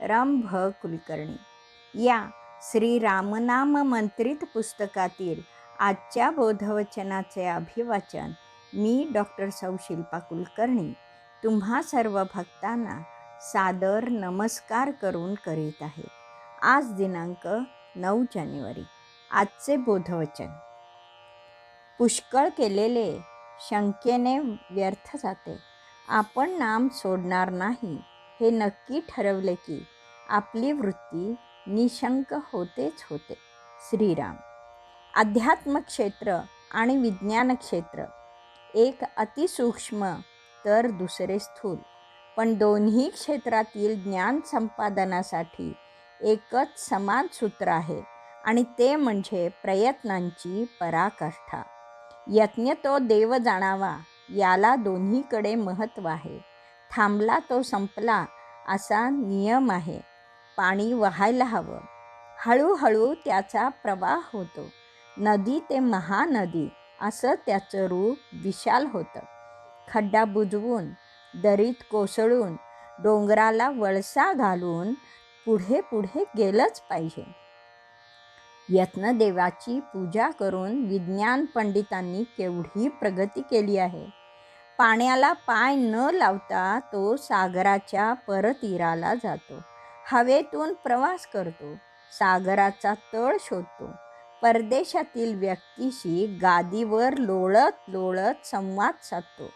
रंभ कुलकर्णी या श्री रामनाम मंत्रित पुस्तकातील आजच्या बोधवचनाचे अभिवाचन मी डॉक्टर सौ शिल्पा कुलकर्णी तुम्हा सर्व भक्तांना सादर नमस्कार करून करीत आहे. आज दिनांक नऊ जानेवारी. आजचे बोधवचन. पुष्कळ केलेले शंकेने व्यर्थ जाते. आपण नाम सोडणार नाही. हे नक्की ठरवले की आपली वृत्ती निशंक होतेच होते. श्रीराम. अध्यात्म क्षेत्र आणि विज्ञान क्षेत्र. एक अतिसूक्ष्म तर दुसरे स्थूल. पण दोन्ही क्षेत्रातील ज्ञान संपादनासाठी एकच समान सूत्र आहे आणि ते म्हणजे प्रयत्नांची पराकाष्ठा. यज्ञ तो देव जाणावा याला दोन्हीकडे महत्त्व आहे. थांबला तो संपला असा नियम आहे. पाणी व्हायला हवं. हळूहळू त्याचा प्रवाह होतो. नदी ते महानदी असं त्याचं रूप विशाल होतं. खड्डा बुजवून दरीत कोसळून डोंगराला वळसा घालून पुढे पुढे गेलंच पाहिजे. यत्नदेवाची पूजा करून विज्ञान पंडितांनी केवढी प्रगती केली आहे. पाण्याला पाय न लावता तो सागराच्या परतीराला जातो. हवेतून प्रवास करतो सागराचा तळ शोधतो. परदेशातील व्यक्तीशी गादीवर लोळत लोळत संवाद साधतो.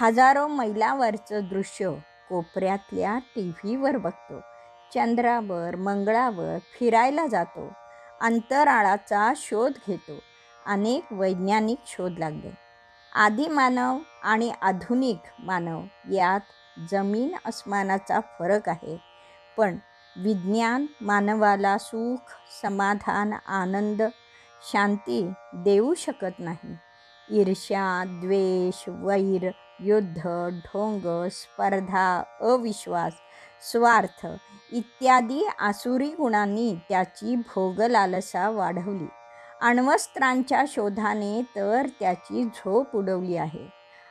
हजारो मैलावरचं दृश्य कोपऱ्यातल्या टी व्हीवर बघतो. चंद्रावर मंगळावर फिरायला जातो. अंतराळाचा शोध घेतो. अनेक वैज्ञानिक शोध लागले. आदिमानव आणि आधुनिक मानव यात जमीन अस्मानाचा फरक आहे. पण विज्ञान मानवाला सुख समाधान आनंद शांती देऊ शकत नाही. ईर्ष्या द्वेष वैर युद्ध ढोंग स्पर्धा अविश्वास स्वार्थ इत्यादी आसुरी गुणांनी त्याची भोगलालसा वाढवली. अण्वस्त्रांच्या शोधाने तर त्याची झोप उडवली आहे.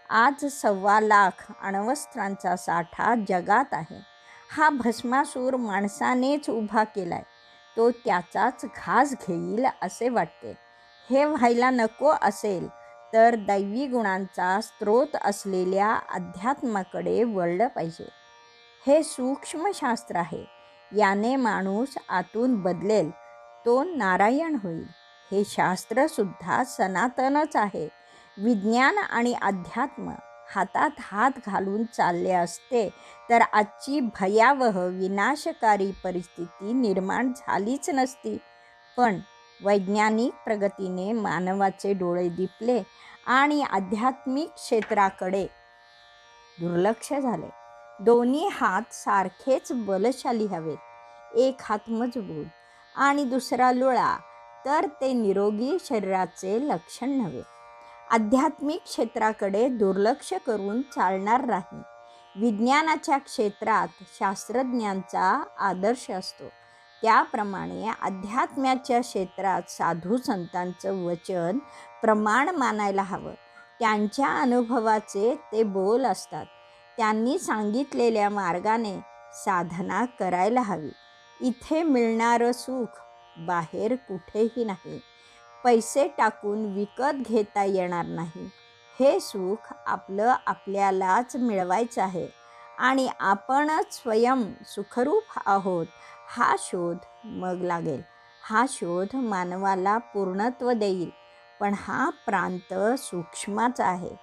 आज सव्वा लाख अण्वस्त्रांचा साठा जगात आहे. हा भस्मासूर माणसानेच उभा केला आहे तो त्याचाच घास घेईल असे वाटते. हे व्हायला नको असेल तर दैवी गुणांचा स्रोत असलेल्या अध्यात्माकडे वळलं पाहिजे. हे सूक्ष्मशास्त्र आहे. याने माणूस आतून बदलेल तो नारायण होईल. हे शास्त्रसुद्धा सनातनच आहे. विज्ञान आणि अध्यात्म हातात हात घालून चालले असते. तर आजची भयावह विनाशकारी परिस्थिती निर्माण झालीच नसती. पण वैज्ञानिक प्रगतीने मानवाचे डोळे दिपले आणि आध्यात्मिक क्षेत्राकडे दुर्लक्ष झाले. दोन्ही हात सारखेच बलशाली हवेत. एक हात मजबूत आणि दुसरा लोळा तर ते निरोगी शरीराचे लक्षण नव्हे. आध्यात्मिक क्षेत्राकडे दुर्लक्ष करून चालणार नाही विज्ञानाच्या क्षेत्रात शास्त्रज्ञांचा आदर्श असतो. त्याप्रमाणे अध्यात्म्याच्या क्षेत्रात साधू संतांचं वचन प्रमाण मानायला हवं. त्यांच्या अनुभवाचे ते बोल असतात. त्यांनी सांगितलेल्या मार्गाने साधना करायला हवी. इथे मिळणारं सुख बाहेर कुठेही नाही. पैसे टाकून विकत घेता येणार नाही. हे सुख आपलं आपल्यालाच मिळवायचं आहे आणि आपणच स्वयं सुखरूप आहोत हा शोध मग लागेल. हा शोध मानवाला पूर्णत्व देईल पण हा प्रांत सूक्ष्माचा आहे.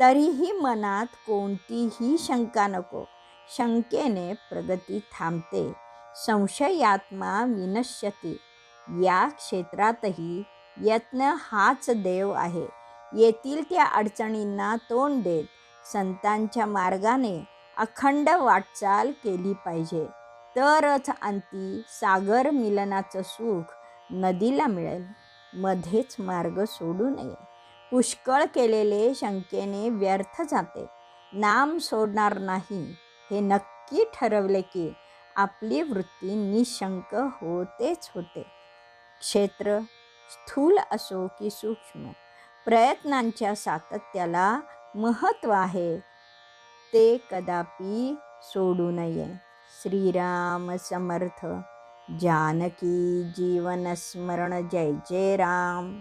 तरीही मनात कोणतीही शंका नको. शंकेने प्रगती थांबते. संशयात्मा विनश्यती. या क्षेत्रातही यत्न हाच देव आहे. येथील त्या अडचणींना तोंड देत संतांच्या मार्गाने अखंड वाटचाल केली पाहिजे. तरच अंती सागर मिलनाचं सुख नदीला मिळेल. मध्येच मार्ग सोडू नये. पुष्कळ केलेले शंकेने व्यर्थ जाते. नाम सोडणार नाही. हे नक्की ठरवले की आपली वृत्ती निशंक होतेच होते. क्षेत्र स्थूल असो की सूक्ष्म प्रयत्नांच्या सातत्याला महत्त्व आहे. ते कदापि सोडू नये. श्रीराम समर्थ. जानकी जीवनस्मरण. जय जय राम.